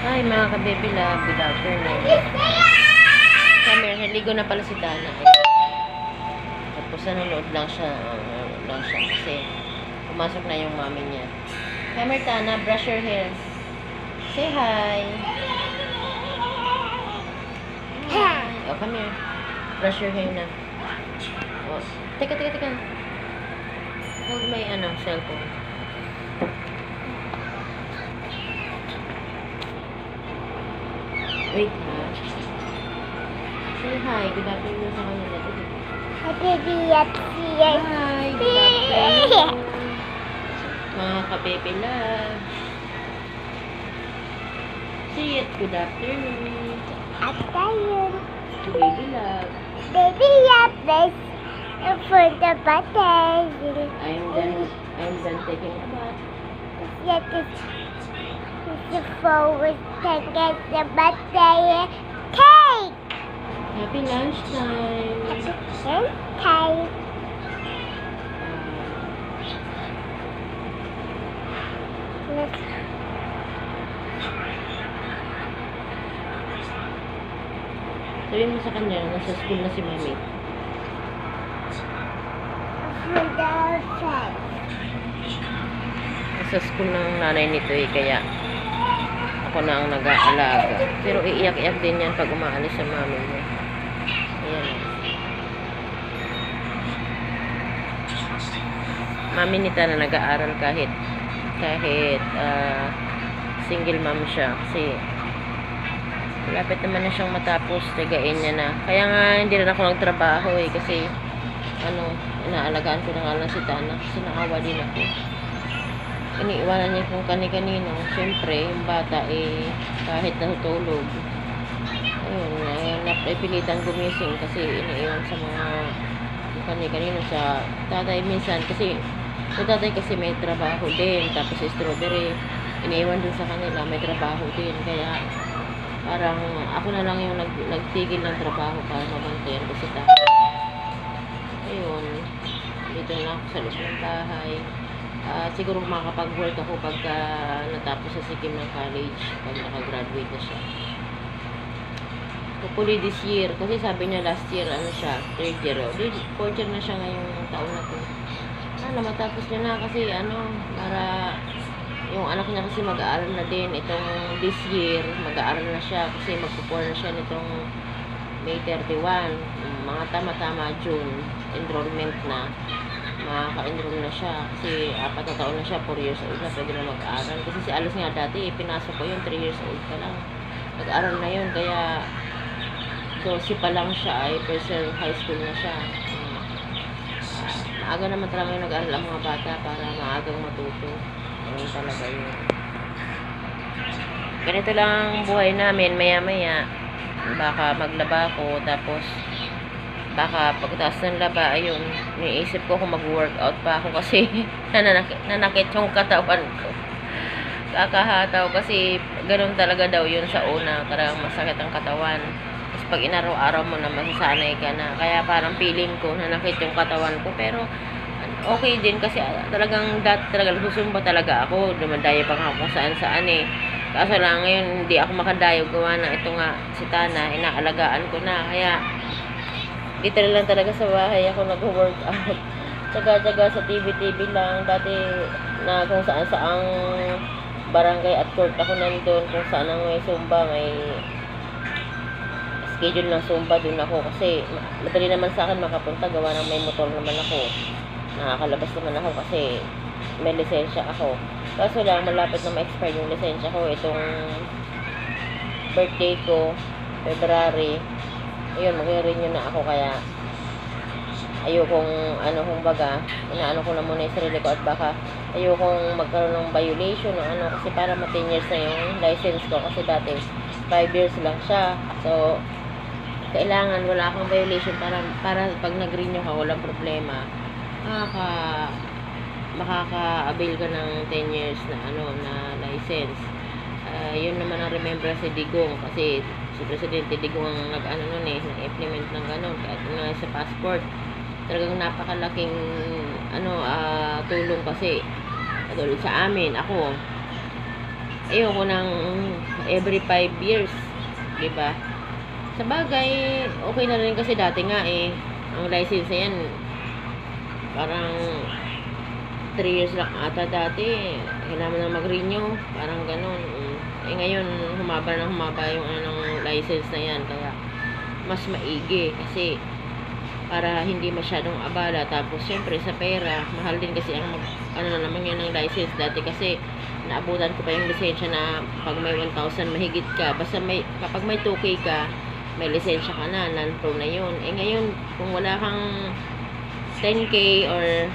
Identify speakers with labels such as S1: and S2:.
S1: Ay, mga kabebe love, good afternoon. Kami, naligo na pala si Dana. Tapos nanonood lang siya, uh, nanonood lang siya kasi pumasok na yung mami niya. Come here, Tana, brush your hair. Say hi. Hi. Oh, come here. Brush your hair na. Oh, teka, teka, teka. Hold my, ano, cellphone. Wait, ha? Say hi. Good afternoon sa kanila.
S2: Happy birthday.
S1: Hi, good afternoon. Mga kabebe love. Say it, good afternoon.
S2: Tayo.
S1: To baby love.
S2: Baby yapes. For the birthday.
S1: I'm done, I'm done taking a bath.
S2: Yet the forward to get the birthday cake.
S1: Happy lunchtime.
S2: Okay. Let's
S1: Sabihin mo sa kanya, nasa school na si mami. Nasa school ng nanay nito eh, kaya ako na ang nag-aalaga. Pero iiyak-iyak din yan pag umaalis sa mami niya. Ayan. Mami nita na nag-aaral kahit kahit ah, single mom siya kasi malapit naman na siyang matapos tigain niya na kaya nga hindi rin ako nagtrabaho eh kasi ano inaalagaan ko na nga lang si Tana kasi naawa din ako iniiwanan niya kung kani-kanino. Siyempre, yung bata eh, kahit natutulog. Ayun, eh, napilitan gumising kasi iniiwan sa mga kani-kanino sa tatay minsan kasi yung tatay kasi may trabaho din tapos strawberry iniiwan din sa kanila may trabaho din kaya parang ako na lang yung nag, nagtigil ng trabaho para mabantayan ko si tatay ayun dito na ako sa loob ng bahay Ah, siguro makakapag-work ako pagka natapos sa Sikkim ng college, pag nakagraduate na siya. Hopefully this year, kasi sabi niya last year, ano siya, third year, o, di, fourth year na siya ngayong taon na to. Ano, matapos niya na kasi, ano, para, yung anak niya kasi mag-aaral na din, itong this year, mag-aaral na siya, kasi magpupor na siya nitong May 31, Mm, mga tama-tama June, enrollment na makaka-enroll na siya. Kasi apat na taon na siya 4 years old na pwede na mag-aral kasi si Alice nga dati pinasok ko yun 3 years old pa lang. Nag-aral na yun kaya 12 pa lang siya ay year high school na siya. Ah, maaga naman talaga yung nag-aral ang mga bata para maagang matuto. Ganun talaga yun. Ganito lang ang buhay namin maya maya baka maglaba ko tapos baka pagkatapos ng laba, ayun, niisip ko kung mag-workout pa ako kasi nananakit, nanakit yung katawan ko. Kakahataw kasi ganun talaga daw yun sa una, talagang masakit ang katawan. Tapos pag inaraw-araw mo na masasanay ka na. Kaya parang feeling ko nanakit yung katawan ko. Pero okay din kasi ah, talagang dati talaga susumba talaga ako. Dumadayo pa ako saan saan eh. Kaso lang ngayon hindi ako makadayo gawa na ito nga si Tana, inaalagaan ko na. Kaya dito lang talaga sa bahay ako nag-workout. Tsaga-tsaga sa TV-TV lang. Dati na kung saan saang barangay at court ako nandun. Kung saan ang may Zumba, may schedule ng Zumba dun ako. Kasi madali naman sa akin makapunta. Gawa ng may motor naman ako. Nakakalabas naman ako kasi may lisensya ako. Kaso lang, malapit na ma-expire yung lisensya ko. Itong birthday ko, February, ayun, magre-renew na ako kaya ayokong ano kung baga, inaano ko na muna yung sarili ko at baka ayokong magkaroon ng violation o ano kasi para ma 10 years na yung license ko kasi dati 5 years lang siya. So, kailangan wala akong violation para para pag nag-renew ka walang problema. Makaka makaka-avail ka ng 10 years na ano na license. Ah, yun naman ang remember si Digong kasi si Presidente Digong ang nag-ano nun eh, nag-implement ng ganun kahit nga sa passport. Talagang napakalaking ano ah, tulong kasi katulad sa amin, ako ayoko nang every 5 years. 'Di ba? Sa bagay, okay na rin kasi dati nga eh. Ang license na yan, parang 3 years lang ata dati. Kailangan na mag-renew. Parang ganun. Eh ngayon, humaba na humaba yung anong license na yan. Kaya, mas maigi. Kasi, para hindi masyadong abala. Tapos, syempre, sa pera, mahal din kasi ang mag, ano na naman yun ng license dati. Kasi, naabutan ko pa yung lisensya na pag may 1,000 mahigit ka. Basta may, kapag may 2K ka, may lisensya ka na, non-pro na yun. Eh ngayon, kung wala kang 10K or